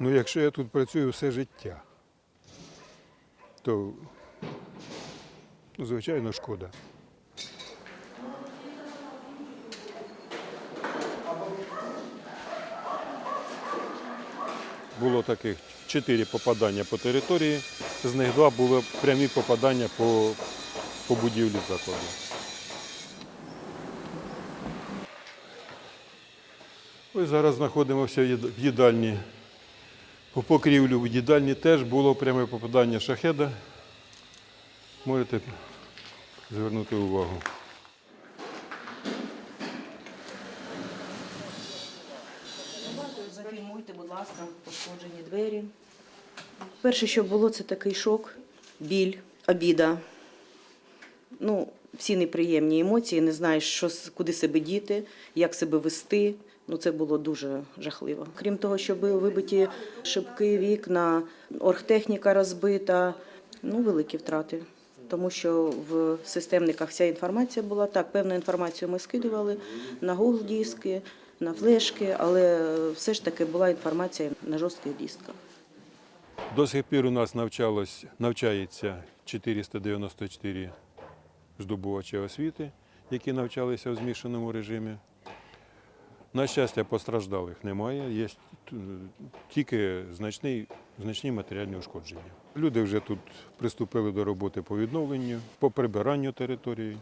Ну, якщо я тут працюю все життя, то, ну, звичайно, шкода. Було таких чотири попадання по території, з них два були прямі попадання по, по будівлі закладу. Ось зараз знаходимося в їдальні. По покрівлю в їдальні теж було пряме попадання шахеда. Можете звернути увагу. Зафільмуйте, будь ласка, пошкоджені двері. Перше, що було, це такий шок, біль, обіда. Ну, всі неприємні емоції, не знаєш, що, куди себе діти, як себе вести. Ну, це було дуже жахливо. Крім того, що були вибиті шибки, вікна, оргтехніка розбита, ну, великі втрати. Тому що в системниках вся інформація була так. Певну інформацію ми скидували на Google диски, на флешки, але все ж таки була інформація на жорстких дисках. До сих пір у нас навчалось, навчається 494 здобувачі освіти, які навчалися в змішаному режимі. На щастя, постраждалих немає, є тільки значний, значні матеріальні ушкодження. Люди вже тут приступили до роботи по відновленню, по прибиранню території.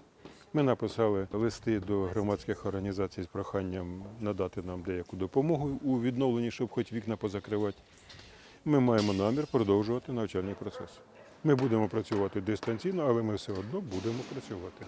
Ми написали листи до громадських організацій з проханням надати нам деяку допомогу у відновленні, щоб хоч вікна позакривати. Ми маємо намір продовжувати навчальний процес. Ми будемо працювати дистанційно, але ми все одно будемо працювати.